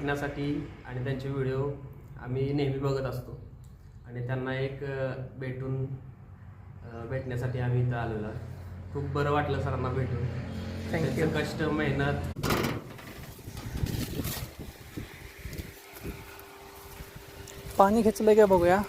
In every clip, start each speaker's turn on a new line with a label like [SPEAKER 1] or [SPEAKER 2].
[SPEAKER 1] भेटण्यासाठी आणि त्यांचे व्हिडिओ आम्ही नेहमी बघत असतो. आणि त्यांना एक भेटून भेटण्यासाठी आम्ही इथं आलेलो आहे. खूप बरं वाटलं सरांना भेटून. त्यांचं कष्ट मेहनत.
[SPEAKER 2] पाणी खेचलं का बघूया?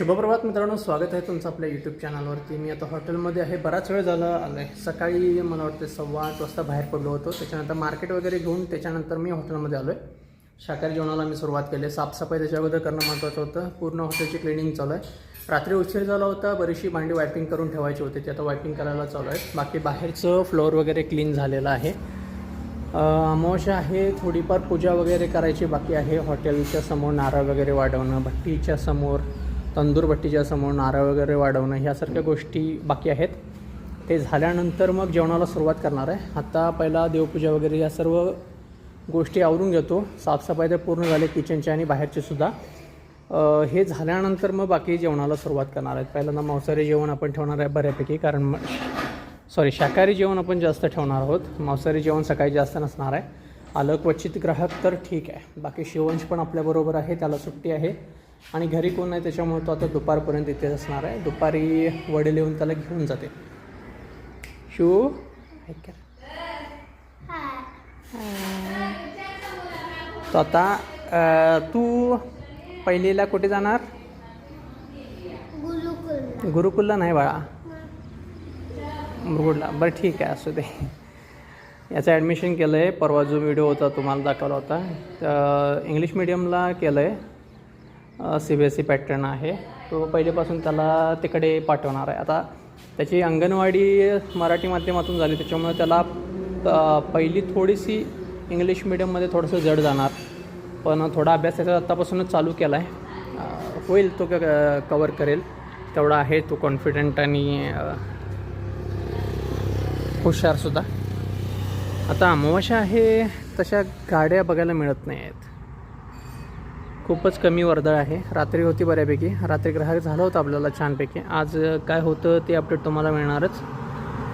[SPEAKER 2] शुभप्रभात मित्रांनो स्वागत आहे तुमचं आपल्या यूट्यूब चॅनलवरती मी आता हॉटेलमध्ये आहे. बराच वेळ झाला आलो आहे सकाळी मला वाटतं सव्वा आठ वाजता बाहेर पडलो होतो. त्याच्यानंतर मार्केट वगैरे घेऊन त्याच्यानंतर मी हॉटेलमध्ये आलो आहे शाकाहारी जेवणाला मी सुरुवात केली. आहे. साफसफाई त्याच्या अगोदर करणं महत्त्वाचं होतं. पूर्ण हॉटेलची क्लिनिंग चालू आहे. रात्री उशीर झाला होता. बरीचशी भांडी वायपिंग करून ठेवायची होती. ती आता वायपिंग करायला चालू आहे बाकी बाहेरचं फ्लोअर वगैरे क्लीन झालेलं आहे. अमावश्या आहे. थोडीफार पूजा वगैरे करायची बाकी आहे. हॉटेलच्या समोर नारळ वगैरे वाढवणं भट्टीच्या समोर तंदूरभट्टीच्या समोर नारळ वगैरे वाढवणं ह्यासारख्या गोष्टी बाकी आहेत. ते झाल्यानंतर मग जेवणाला सुरुवात करणार आहे. आता पहिला देवपूजा वगैरे या सर्व गोष्टी आवरून घेतो. साफसफाई तर पूर्ण झाली किचनची आणि बाहेरची सुद्धा. हे झाल्यानंतर मग बाकी जेवणाला सुरुवात करणार आहेत. पहिल्यांदा मांसाहारी जेवण आपण ठेवणार आहे बऱ्यापैकी कारण सॉरी शाकाहारी जेवण आपण जास्त ठेवणार आहोत. मांसाहारी जेवण सकाळी जास्त नसणार आहे. आलं क्वचित ग्राहक तर ठीक आहे. बाकी शिवंश पण आपल्याबरोबर आहे. त्याला सुट्टी आहे. आणि घरी कोण नाही त्याच्यामुळे तो आता दुपारपर्यंत इथेच असणार आहे. दुपारी वडील येऊन त्याला घेऊन जाते. शिव तो आता तू पहिलीला कुठे जाणार? गुरुकुलला नाही बाळा. मुरगुडला. बरं ठीक आहे असू दे. याचं ॲडमिशन केलं आहे परवा जो व्हिडिओ होता तुम्हाला दाखवला होता. तर इंग्लिश मिडियमला केलं आहे C B S E pattern आहे. तो पहिलेपासून त्याला तिकडे पाठवणार आहे. आता त्याची अंगणवाडी मराठी माध्यमातून झाली त्याच्यामुळे त्याला पहिली थोडीशी इंग्लिश मिडियममध्ये थोडंसं जड जाणार. पण थोडा अभ्यास त्याचा आत्तापासूनच चालू केला आहे होईल तो कवर करेल. तेवढा आहे तो कॉन्फिडंट आणि हुशारसुद्धा आता अमावस्या आहे तशा गाड्या बघायला मिळत नाही आहेत खूपच कमी वर्दळ आहे. रात्री होती बऱ्यापैकी. रात्री ग्राहक झालं होतं आपल्याला छानपैकी. आज काय होतं ते अपडेट तुम्हाला मिळणारच.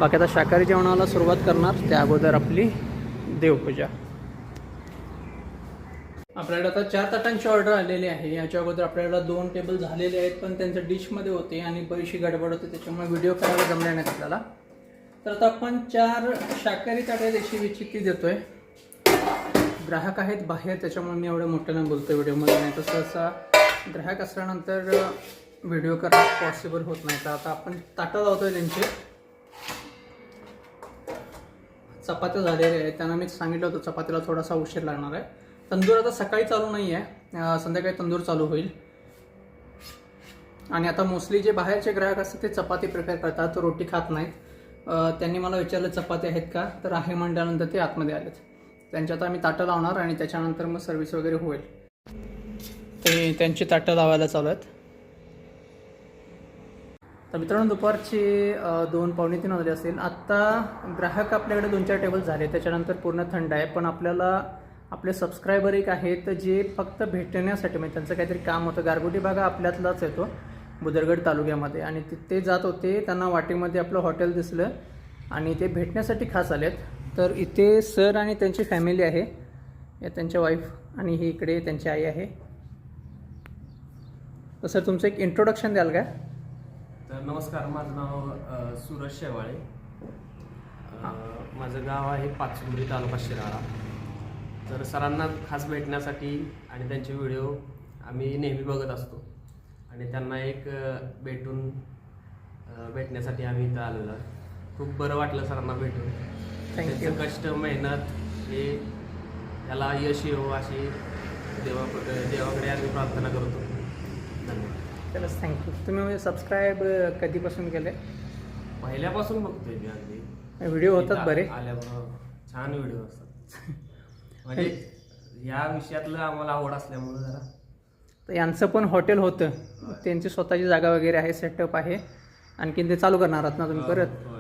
[SPEAKER 2] बाकी आता शाकाहारी जेवणाला सुरुवात करणार. त्या अगोदर आपली देवपूजा. आपल्याला आता चार ताटांची ऑर्डर आलेली आहे. याच्या अगोदर आपल्याला दोन टेबल झालेले आहेत पण त्यांचं डिशमध्ये होते आणि बरीचशी गडबड होते त्याच्यामुळे व्हिडिओ करायला जमले नाही आपल्याला. तर आता आपण चार शाकाहारी ताट्या रेसिपीची ती देतोय. ग्राहक आहेत बाहेर त्याच्यामुळे मी एवढं मोठ्यानं बोलतो व्हिडिओमध्ये नाही. तसं असा ग्राहक असल्यानंतर व्हिडिओ करणं पॉसिबल होत नाही. तर आता आपण ताटं लावतोय त्यांचे. चपात्या झालेल्या आहेत. त्यांना मी सांगितलं होतं चपातीला थोडासा उशीर लागणार आहे. तंदूर आता सकाळी चालू नाही आहे. संध्याकाळी तंदूर चालू होईल. आणि आता मोस्टली जे बाहेरचे ग्राहक असतात ते चपाती प्रिपेअर करतात. रोटी खात नाहीत. त्यांनी मला विचारलं चपाती आहेत का? तर आहे म्हणल्यानंतर ते आतमध्ये आलेत. त्यांच्यात आम्ही ताटं लावणार आणि त्याच्यानंतर मग सर्व्हिस वगैरे होईल. ते त्यांची ताटं लावायला चालू आहेत? तर मित्रांनो दुपारचे दोन पावणे तीन वाजले असेल. आत्ता ग्राहक आपल्याकडे दोन चार टेबल झाले. त्याच्यानंतर पूर्ण थंड आहे. पण आपल्याला आपले सबस्क्रायबर एक आहेत जे फक्त भेटण्यासाठी म्हणजे त्यांचं काहीतरी काम होतं. गारगोटी भागा आपल्यातलाच येतो बुदरगड तालुक्यामध्ये. आणि तिथे जात होते त्यांना वाटेमध्ये आपलं हॉटेल दिसलं. आणि ते भेटण्यासाठी खास आलेत. तर इथे सर आणि त्यांची फॅमिली आहे. या त्यांच्या वाईफ आणि ही इकडे त्यांची आई आहे. तर सर तुमचं एक इंट्रोडक्शन द्याल का?
[SPEAKER 1] तर नमस्कार माझं नाव सूरज शेवाळे. माझं गाव आहे पाचुंबरी तालुका शिराळा. तर सरांना खास भेटण्यासाठी आणि त्यांचे व्हिडिओ आम्ही नेहमी बघत असतो. आणि त्यांना एक भेटून भेटण्यासाठी आम्ही इथं आलेलो खूप बरं वाटलं सरांना भेटून. त्यांचं कष्ट मेहनत हे त्याला यश येऊ अशी देवा देवाकडे आम्ही प्रार्थना करतो. धन्यवाद.
[SPEAKER 2] चला थँक्यू तुम्ही सबस्क्राईब कधीपासून केले
[SPEAKER 1] पहिल्यापासून बघतोय मी अगदी.
[SPEAKER 2] व्हिडिओ होतात बरे.
[SPEAKER 1] आल्याबरोबर छान व्हिडिओ असतात. म्हणजे या विषयातलं आम्हाला आवड असल्यामुळे जरा.
[SPEAKER 2] तर यांचं पण हॉटेल होतं. त्यांची स्वतःची जागा वगैरे आहे सेटअप आहे. आणखीन ते चालू करणार आहात ना तुम्ही परत?
[SPEAKER 1] होय.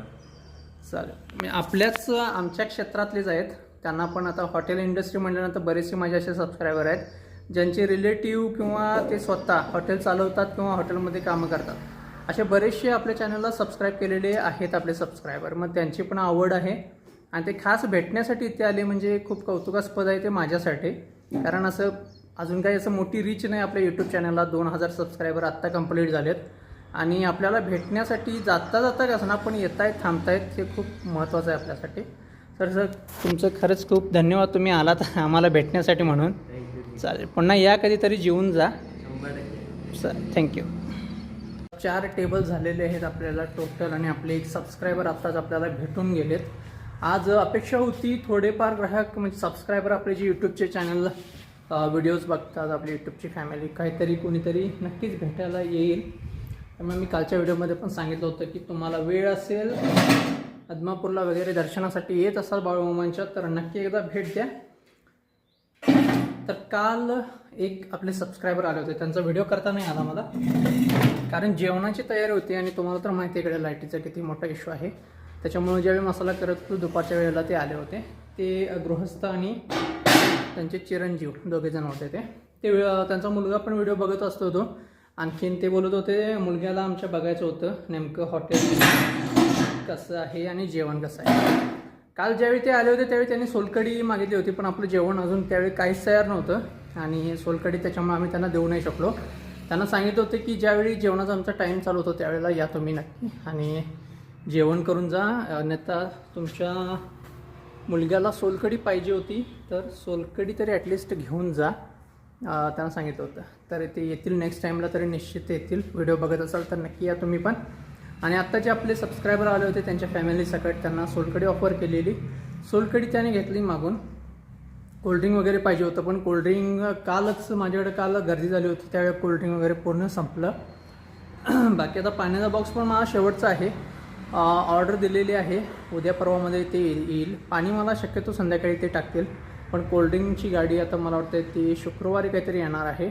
[SPEAKER 2] चालेल. मी आपल्याच आमच्या क्षेत्रातलेच आहेत. त्यांना पण आता हॉटेल इंडस्ट्री म्हटल्यानंतर बरेचसे माझे असे सबस्क्रायबर आहेत ज्यांचे रिलेटिव्ह किंवा ते स्वतः हॉटेल चालवतात किंवा हॉटेलमध्ये कामं करतात. असे बरेचसे आपल्या चॅनलला सबस्क्राईब केलेले आहेत आपले सबस्क्रायबर मग त्यांची पण आवड आहे. आणि ते खास भेटण्यासाठी इथे आले म्हणजे खूप कौतुकास्पद आहे ते माझ्यासाठी. कारण असं अजून काही असं मोठी रीच नाही आपल्या यूट्यूब चॅनलला दोन हजार सबस्क्रायबर आत्ता कंप्लीट झालेत. आणि आपल्याला भेटण्यासाठी जाता जाता कसं ना पण येत आहेत थांबतायत हे खूप महत्त्वाचं आहे आपल्यासाठी. तर सर तुमचं खरंच खूप धन्यवाद. तुम्ही आलात आम्हाला भेटण्यासाठी म्हणून. चालेल. पुन्हा या कधीतरी जेवून जा. सर थँक्यू चार टेबल झालेले आहेत आपल्याला टोटल आणि आपले एक सबस्क्रायबर आत्ताच आपल्याला भेटून गेलेत. आज अपेक्षा होती थोडेफार ग्राहक म्हणजे सबस्क्रायबर आपले जे यूट्यूबचे चॅनल व्हिडिओज बघतात आपली यूट्यूबची फॅमिली काहीतरी कोणीतरी नक्कीच भेटायला येईल. त्यामुळे मी कालच्या व्हिडिओमध्ये पण सांगितलं होतं की तुम्हाला वेळ असेल आदमापूरला वगैरे दर्शनासाठी येत असाल बाळूमामांच्या तर नक्की एकदा भेट द्या. तर काल एक आपले सबस्क्रायबर आले होते. त्यांचा व्हिडिओ करता नाही आला मला. कारण जेवणाची तयारी होती आणि तुम्हाला तर माहिती आहे इकडे लाईटीचा किती मोठा इश्यू आहे. त्याच्यामुळे ज्यावेळी मसाला करत होतो दुपारच्या वेळेला ते आले होते. ते गृहस्थ आणि त्यांचे चिरंजीव दोघेजण होते ते. ते त्यांचा मुलगा पण व्हिडिओ बघत असतो तो. आणखीन ते बोलत होते मुलग्याला आमच्या बघायचं होतं नेमकं हॉटेल कसं आहे आणि जेवण कसं आहे. काल ज्यावेळी ते आले होते त्यावेळी त्यांनी सोलकडी मागितली होती पण आपलं जेवण अजून त्यावेळी काहीच तयार नव्हतं आणि सोलकडी त्याच्यामुळे आम्ही त्यांना देऊ नाही शकलो. त्यांना सांगितलं होतं की ज्यावेळी जेवणाचा आमचा टाईम चालू होतो त्यावेळेला या तुम्ही नक्की आणि जेवण करून जा. अन्यथा तुमच्या मुलग्याला सोलकडी पाहिजे होती तर सोलकडी तरी ॲटलिस्ट घेऊन जा. त्यांना सांगितलं होतं. तर ते येतील नेक्स्ट टाईमला तरी निश्चित येतील. व्हिडिओ बघत असाल तर नक्की या तुम्ही पण. आणि आत्ता जे आपले सबस्क्रायबर आले होते त्यांच्या फॅमिली सकट त्यांना सोलकडी ऑफर केलेली. सोलकडी त्याने घेतली मागून. कोल्ड्रिंक वगैरे पाहिजे होतं पण कोल्ड्रिंक कालच माझ्याकडे काल गर्दी झाली होती त्यावेळी कोल्ड्रिंक वगैरे पूर्ण संपलं. बाकी आता पाण्याचा बॉक्स पण मला शेवटचा आहे. ऑर्डर दिलेली आहे. उद्या परवामध्ये ते येईल. पाणी मला शक्यतो संध्याकाळी ते टाकतील. पण कोल्ड्रिंकची गाडी आता मला वाटतं ती शुक्रवारी काहीतरी येणार आहे.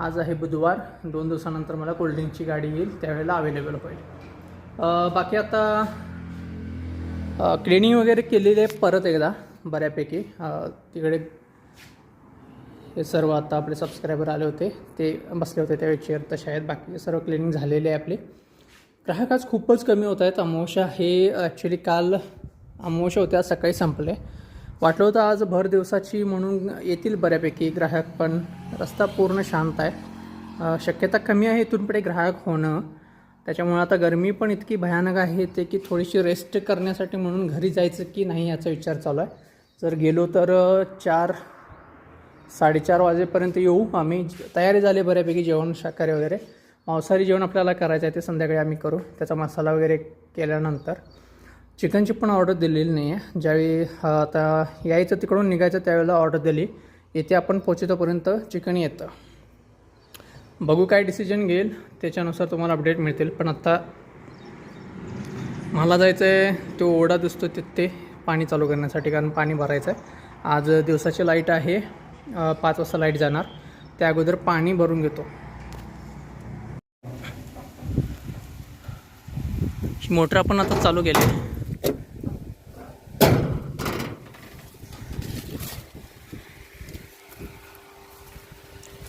[SPEAKER 2] आज आहे बुधवार. दोन दिवसानंतर मला कोल्ड्रिंकची गाडी येईल त्यावेळेला अवेलेबल होईल बाकी आता क्लिनिंग वगैरे केलेली आहे परत एकदा बऱ्यापैकी. तिकडे हे सर्व आता आपले सबस्क्रायबर आले होते ते बसले होते त्यावेळी चेअर तसे आहेत बाकी सर्व क्लिनिंग झालेले आहे आपले. ग्राहक आज खूपच कमी होत आहेत. अमावस्या हे ॲक्च्युली काल अमावस्या होत्या आज सकाळी संपले. वाटलं होतं आज भर दिवसाची म्हणून येतील बऱ्यापैकी. ग्राहक पण रस्ता पूर्ण शांत आहे. शक्यता कमी आहे इथून पुढे ग्राहक होणं. त्याच्यामुळे आता गरमी पण इतकी भयानक आहे ते की थोडीशी रेस्ट करण्यासाठी म्हणून घरी जायचं की नाही याचा विचार चालू आहे. जर गेलो तर चार साडेचार वाजेपर्यंत येऊ आम्ही. तयारी झाली बऱ्यापैकी जेवण शाकाहारी वगैरे. मांसाहारी जेवण आपल्याला करायचं आहे ते संध्याकाळी आम्ही करू. त्याचा मसाला वगैरे केल्यानंतर. चिकनची पण ऑर्डर दिलेली नाही आहे ज्यावेळी आता यायचं तिकडून निघायचं त्यावेळेला ऑर्डर दिली. येथे आपण पोचेतोपर्यंत चिकन येतं. बघू काय डिसिजन घेईल. त्याच्यानुसार तुम्हाला अपडेट मिळतील. पण आत्ता मला जायचं आहे तो ओढा दिसतो तिथे पाणी चालू करण्यासाठी कारण पाणी भरायचं आहे आज दिवसाची लाइट आहे. पाच वाजता लाइट जाणार. त्या अगोदर पाणी भरून घेतो. मोटर आपण आता चालू केली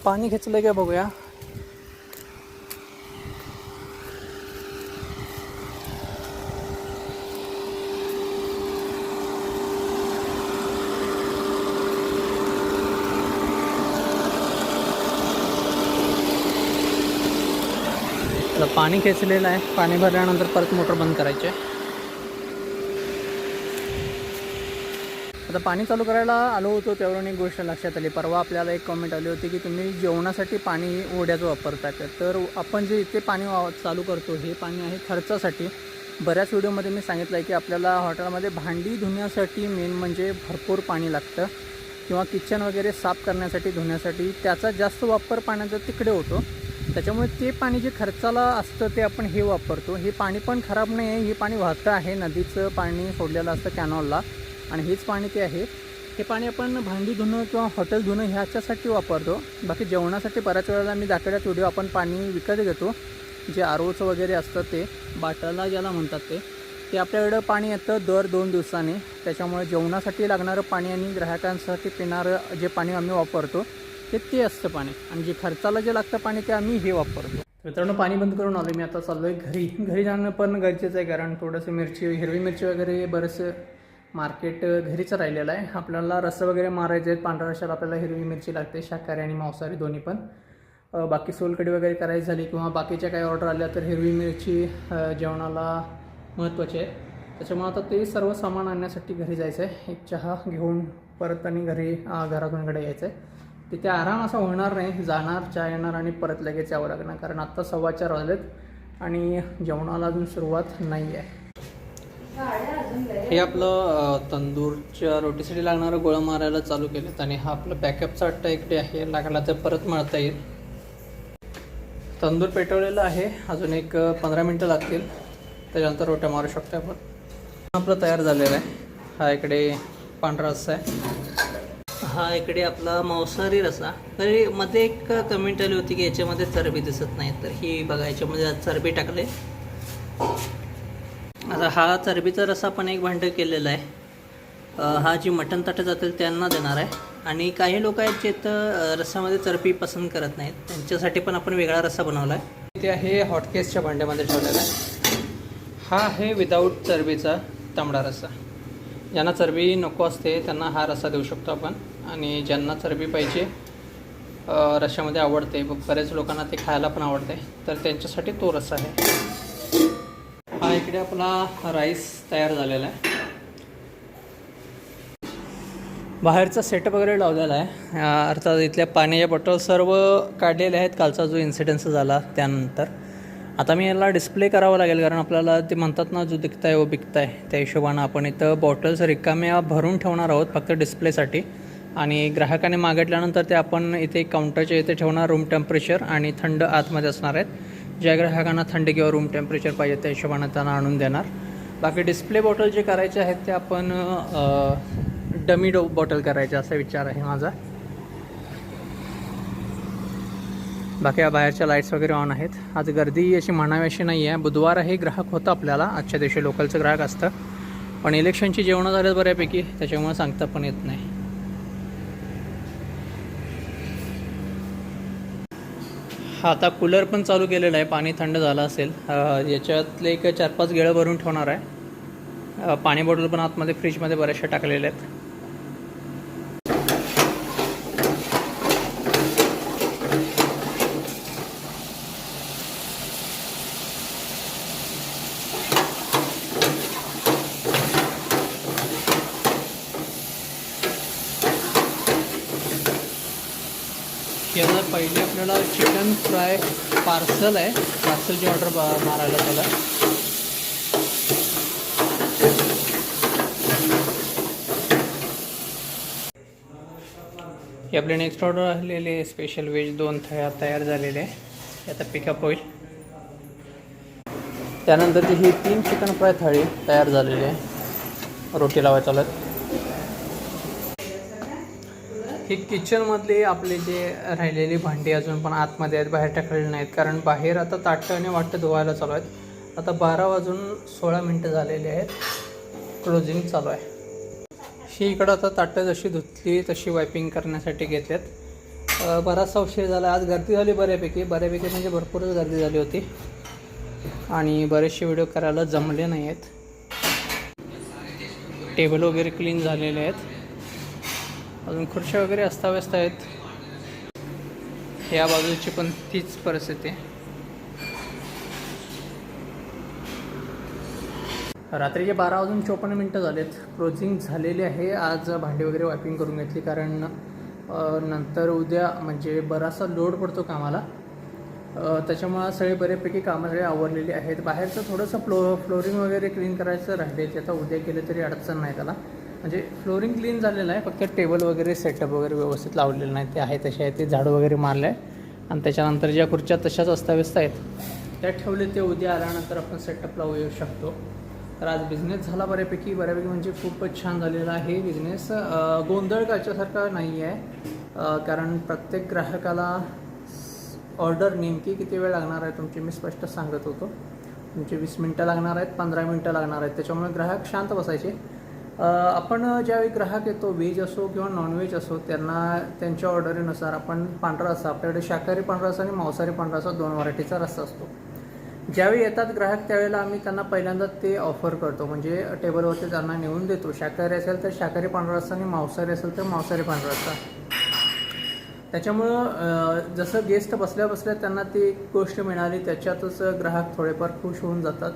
[SPEAKER 2] पाणी घेतलं का बघूया. पाणी खेचलेलं आहे. पाणी भरल्यानंतर परत मोटर बंद करायची आता पाणी चालू करायला आलो होतो त्यावरून एक गोष्ट लक्षात आली. परवा आपल्याला एक कमेंट आली होती की तुम्ही जेवणासाठी पाणी ओढ्याचं वापरतात तर आपण जे इथे पाणी वा चालू करतो हे पाणी आहे खर्चासाठी. बऱ्याच व्हिडिओमध्ये मी सांगितलं आहे की आपल्याला हॉटेलमध्ये भांडी धुण्यासाठी मेन म्हणजे भरपूर पाणी लागतं. किंवा किचन वगैरे साफ करण्यासाठी धुण्यासाठी त्याचा जास्त वापर पाण्याचा तिकडे होतो. त्याच्यामुळे ते पाणी जे खर्चाला असतं ते आपण हे वापरतो. हे पाणी पण खराब नाही आहे हे पाणी वाहतं आहे. नदीचं पाणी सोडलेलं असतं कॅनॉलला आणि हेच पाणी ते आहे हे पाणी आपण भांडी धुणं किंवा हॉटेल धुणं ह्याच्यासाठी वापरतो. बाकी जेवणासाठी बऱ्याच वेळेला मी दाखवल्या व्हिडिओ आपण पाणी विकत घेतो. जे आर ओचं वगैरे असतं ते बाटला ज्याला म्हणतात ते ते आपल्याकडं पाणी येतं दर दोन दिवसांनी. त्याच्यामुळे जेवणासाठी लागणारं पाणी आणि ग्राहकांसाठी पिणारं जे पाणी आम्ही वापरतो ते ते असतं पाणी. आणि जे खर्चाला जे लागतं पाणी ते आम्ही हे वापरतो. मित्रांनो पाणी बंद करून आलो मी. आता चाललो आहे घरी. घरी जाणं पण गरजेचं आहे कारण थोडंसं मिरची हिरवी मिरची वगैरे बरंचसं मार्केट घरीच राहिलेलं आहे. आपल्याला रस्सा वगैरे मारायचे आहेत पांढऱ्या रशाला आपल्याला हिरवी मिरची लागते शाकाहारी आणि मांसाहारी दोन्ही पण. बाकी सोलकडी वगैरे करायची झाली किंवा बाकीच्या काही ऑर्डर आल्या तर हिरवी मिरची जेवणाला महत्त्वाची आहे त्याच्यामुळे आता ते सर्व सामान आणण्यासाठी घरी जायचं आहे. एक चहा घेऊन परत आणि घरी घरातूनकडे यायचं आहे. तिथे आराम असा होणार नाही. जाणार चहा येणार आणि परत लगेच यावं लागणार. कारण आत्ता सव्वा चार वाजलेत आणि जेवणाला अजून सुरुवात नाही आहे. हे आपलं तंदूरच्या रोटीसाठी लागणारं गोळा मारायला चालू केलेत आणि हा आपलं बॅकअपचा अट्टा इकडे आहे. लागला तर परत मळता येईल. तंदूर पेटवलेला आहे. अजून एक पंधरा मिनटं लागतील. त्याच्यानंतर रोट्या मारू शकतो आपण. आपलं तयार झालेलं आहे. हा इकडे पांढरा रस्सा आहे. हा इकडे आपला मांसाहारी रस्सा. तरी मध्ये एक कमेंट आली होती की याच्यामध्ये चरबी दिसत नाही. तर ही बघा याच्यामध्ये चरबी टाकले. आता हा चरबीचा रस्सा पण एक भांड केलेला आहे. हा जी मटण ताटं जातील त्यांना देणार आहे. आणि काही लोक आहेत जे तर रस्सामध्ये चरबी पसंत करत नाहीत. त्यांच्यासाठी पण आपण वेगळा रस्सा बनवला आहे इथे आहे हॉटकेसच्या भांड्यामध्ये ठेवलेला आहे. हा आहे विदाऊट चरबीचा तांबडा रस्सा ज्यांना चरबी नको असते त्यांना हा रस्सा देऊ शकतो आपण. आणि ज्यांना चरबी पाहिजे अ, रश्श्यामध्ये आवडते ब- बऱ्याच लोकांना ते खायला पण आवडते. तर त्यांच्यासाठी तो रस्सा आहे. इकडे आपला राईस तयार झालेला आहे. बाहेरचा सेटअप वगैरे लावलेला आहे. अर्थात इथल्या पाण्याच्या बॉटल सर्व काढलेले आहेत. कालचा जो इन्सिडन्स झाला त्यानंतर. आता मी याला डिस्प्ले करावं लागेल कारण आपल्याला ते म्हणतात ना जो दिखताय वो बिकताय त्या हिशोबानं आपण इथं बॉटल्स रिकाम्या भरून ठेवणार आहोत फक्त डिस्प्लेसाठी आणि ग्राहकाने मागितल्यानंतर ते आपण इथे काउंटरच्या इथे ठेवणार रूम टेम्परेचर आणि थंड आतमध्ये असणार आहेत. ज्या ग्राहकांना थंड किंवा रूम टेम्परेचर पाहिजे त्या हिशोबानं त्यांना आणून देणार. बाकी डिस्प्ले बॉटल जे करायचे आहेत ते आपण डमी डो बॉटल करायचे असा विचार आहे माझा. बाकी या बाहेरच्या लाईट्स वगैरे ऑन आहेत. आज गर्दी अशी म्हणावी अशी नाही आहे बुधवार हे ग्राहक होता आपल्याला. आजच्या दिवशी लोकलचं ग्राहक असतं. पण इलेक्शनची जेवणं झाल्यात बऱ्यापैकी. त्याच्यामुळे सांगता पण येत नाही. हा आता कूलर पण चालू केलेला आहे. पाणी थंड झालं असेल. याच्यातले एक चार पाच गेळं भरून ठेवणार आहे. पाणी बॉटल पण आतमध्ये फ्रीजमध्ये बऱ्याचशा टाकलेल्या आहेत याला पहिले आपल्याला चिकन फ्राय पार्सल आहे. पार्सलची ऑर्डर मारायला त्याला ही आपली नेक्स्ट ऑर्डर आलेली आहे स्पेशल वेज दोन थया तयार झालेले. आहे आता पिकअप होईल. त्यानंतरची ही तीन चिकन फ्राय थाळी तयार झालेली आहे. रोटी लावायला चालत ही किचनमधली आपले जे राहिलेली भांडी अजून पण आतमध्ये आहेत बाहेर टाकलेली नाहीत. कारण बाहेर आता ताटं आणि वाटतं धुवायला चालू आहेत. आता बारा वाजून सोळा मिनटं झालेली आहेत. क्लोजिंग चालू आहे. ही इकडं आता ताटं जशी धुतली तशी वायपिंग करण्यासाठी घेतल्यात बराचसा उशीर झाला. आज गर्दी झाली बऱ्यापैकी. बऱ्यापैकी म्हणजे भरपूरच गर्दी झाली होती. आणि बरेचसे व्हिडिओ करायला जमले नाही आहेत टेबल वगैरे क्लीन झालेले आहेत. अजून खुर्च्या वगैरे अस्ताव्यस्त आहेत. या बाजूची पण तीच परिस्थिती. रात्रीचे बारा वाजून चोपन्न मिनटं झालेत. क्लोजिंग झालेली आहे. आज भांडी वगैरे वायपिंग करून घेतली कारण नंतर उद्या म्हणजे बराचसा लोड पडतो कामाला. त्याच्यामुळं सगळे बऱ्यापैकी कामं सगळे आवरलेली आहेत. बाहेरचं थोडंसं फ्लो फ्लोरिंग वगैरे क्लीन करायचं राहिले ते आता उद्या केलं तरी अडचण नाही त्याला. म्हणजे फ्लोरिंग क्लीन झालेलं आहे. फक्त टेबल वगैरे सेटअप वगैरे व्यवस्थित लावलेलं नाही. ते आहे तसे आहे. ते झाडं वगैरे मारलं आहे आणि त्याच्यानंतर ज्या खुर्च्या तशाच अस्ताव्यस्त आहेत त्या ठेवले ते उद्या आल्यानंतर आपण सेटअप लावू येऊ शकतो. तर आज बिझनेस झाला बऱ्यापैकी. बऱ्यापैकी म्हणजे खूपच छान झालेला आहे बिझनेस गोंधळ कायच्यासारखा नाही आहे कारण प्रत्येक ग्राहकाला ऑर्डर नेमकी किती वेळ लागणार आहे तुमची? मी स्पष्ट सांगत होतो. तुमची वीस मिनटं लागणार आहेत पंधरा मिनटं लागणार आहेत. त्याच्यामुळे ग्राहक शांत बसायचे. आपण ज्यावेळी ग्राहक येतो व्हेज असो किंवा नॉनव्हेज असो त्यांना त्यांच्या ऑर्डरीनुसार आपण पांढरा रस्सा आपल्याकडे शाकाहारी पांढरा रस्सा आणि मांसाहारी पांढरा रस्सा दोन व्हरायटीचा रस्सा असतो. ज्यावेळी येतात ग्राहक त्यावेळेला आम्ही त्यांना पहिल्यांदा ते ऑफर करतो. म्हणजे टेबलवरती त्यांना नेऊन देतो. शाकाहारी असेल तर शाकाहारी पांढरा रस्सा आणि मांसाहारी असेल तर मांसाहारी पांढरा रस्सा. त्याच्यामुळं जसं गेस्ट बसल्या बसल्या त्यांना ती गोष्ट मिळाली त्याच्यातच ग्राहक थोडेफार खुश होऊन जातात.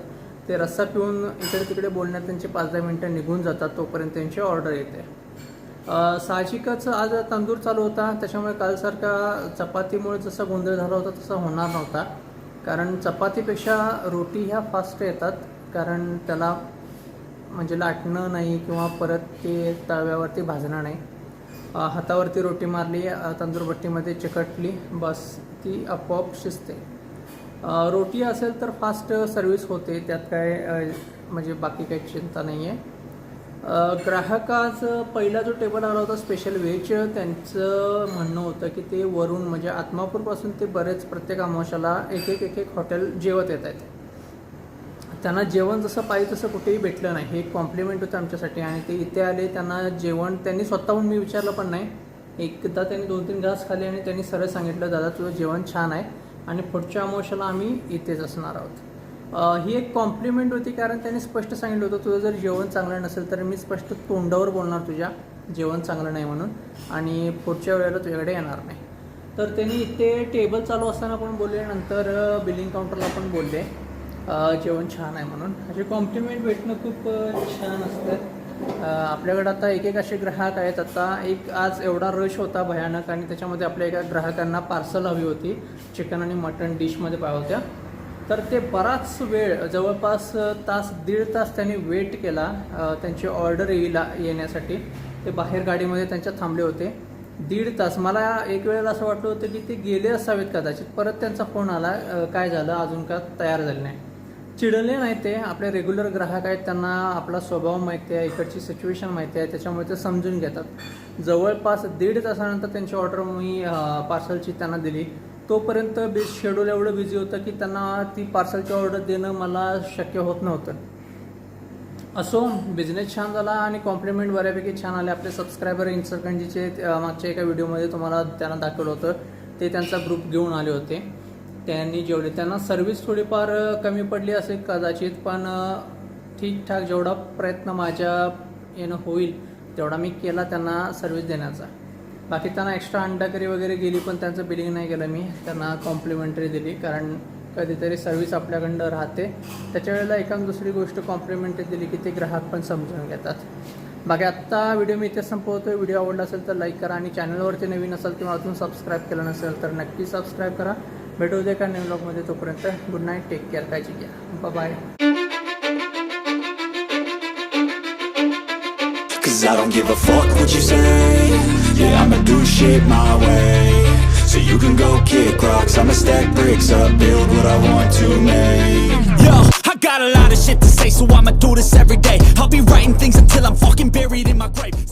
[SPEAKER 2] ते रस्सा पिऊन इकडे तिकडे बोलण्यात त्यांचे पाच दहा मिनटं निघून जातात तोपर्यंत त्यांची ऑर्डर येते. साहजिकच आज तंदूर चालू होता त्याच्यामुळे कालसारखा चपातीमुळे जसा गोंधळ झाला होता तसा होणार नव्हता. कारण चपातीपेक्षा रोटी ह्या फास्ट येतात कारण त्याला म्हणजे लाटणं नाही किंवा परत ते तव्यावरती भाजणं नाही. हातावरती रोटी मारली अ, चिकटली बस ती आपोआप शिजते. रोटी असेल तर फास्ट सर्विस होते त्यात काय म्हणजे बाकी काही चिंता नाही आहे ग्राहकाचं पहिला जो टेबल आला होता स्पेशल व्हेज त्यांचं म्हणणं होतं की ते वरून म्हणजे आत्मापूरपासून ते बरेच प्रत्येक अमावशाला एक एक एक एक हॉटेल जेवत येत आहेत. त्यांना जेवण जसं पाहिजे तसं कुठेही भेटलं नाही. हे एक कॉम्प्लिमेंट होतं आमच्यासाठी. आणि ते इथे आले त्यांना जेवण त्यांनी स्वतःहून मी विचारलं पण नाही. एकदा त्यांनी दोन तीन ग्लास खाली आणि त्यांनी सरळ सांगितलं दादा तुझं जेवण छान आहे आणि पुढच्या अमावश्याला आम्ही इथेच असणार आहोत. ही एक कॉम्प्लिमेंट होती कारण त्यांनी स्पष्ट सांगितलं होतं तुझं जर जेवण चांगलं नसेल तर मी स्पष्ट तोंडावर बोलणार तुझ्या जेवण चांगलं नाही म्हणून. आणि पुढच्या वेळेला तुझ्याकडे येणार नाही. तर त्यांनी इथे टेबल चालू असताना पण बोलले नंतर बिलिंग काउंटरला पण बोलले. जेवण छान आहे म्हणून. असे कॉम्प्लिमेंट भेटणं खूप छान असतं. आपल्याकडं आता एक एक असे ग्राहक आहेत. आता एक आज एवढा रश होता भयानक आणि त्याच्यामध्ये आपल्या एका ग्राहकांना पार्सल हवी होती. चिकन आणि मटण डिशमध्ये पाहिजे होत्या. तर ते बराच वेळ जवळपास तास दीड तास त्यांनी वेट केला त्यांची ऑर्डर येईल येण्यासाठी. ते बाहेर गाडीमध्ये त्यांच्या थांबले होते. दीड तास. मला एक वेळेला असं वाटलं होतं की ते गेले असावेत कदाचित. परत त्यांचा फोन आला काय झालं? अजून का तयार झाले नाही. चिडले नाही ते. आपले रेग्युलर ग्राहक आहेत त्यांना आपला स्वभाव माहिती आहे इकडची सिच्युएशन माहिती आहे त्याच्यामुळे ते समजून घेतात. जवळपास दीड तासानंतर त्यांची ऑर्डर मी पार्सलची त्यांना दिली. तोपर्यंत बी शेड्यूल एवढं बिझी होतं की त्यांना ती पार्सलची ऑर्डर देणं मला शक्य होत नव्हतं. असो बिझनेस छान झाला आणि कॉम्प्लिमेंट बऱ्यापैकी छान आले. आपले सबस्क्रायबर इन्सरकंजीचे मागच्या एका व्हिडिओमध्ये तुम्हाला त्यांना दाखवलं होतं. ते त्यांचा ग्रुप घेऊन आले होते. त्यांनी जेवढे त्यांना सर्व्हिस थोडीफार कमी पडली असेल कदाचित पण ठीकठाक जेवढा प्रयत्न माझ्या येणं होईल तेवढा मी केला त्यांना सर्व्हिस देण्याचा. बाकी त्यांना एक्स्ट्रा अंडाकरी वगैरे गेली पण त्यांचं बिलिंग नाही केलं मी. त्यांना कॉम्प्लिमेंटरी दिली कारण कधीतरी सर्व्हिस आपल्याकडं राहते. त्याच्या वेळेला एकाच दुसरी गोष्ट कॉम्प्लिमेंटरी दिली की ते ग्राहक पण समजून घेतात. बाकी आत्ता व्हिडिओ मी इथे संपवतोय. व्हिडिओ आवडला असेल तर लाईक करा आणि चॅनलवरती नवीन असाल किंवा अजून सबस्क्राईब केलं नसेल तर नक्की सबस्क्राईब करा. भेटू उद्या का नवीन ब्लॉगमध्ये तोपर्यंत गुड नाईट टेक केअर काळजी घ्या bye
[SPEAKER 3] Cause I don't give a fuck what you say Yeah, I'ma do shit my way So you can go kick rocks I'ma stack bricks up, build what I want to make Yo, I got a lot of shit to say So I'ma do this every day I'll be writing things until I'm fucking buried in my grave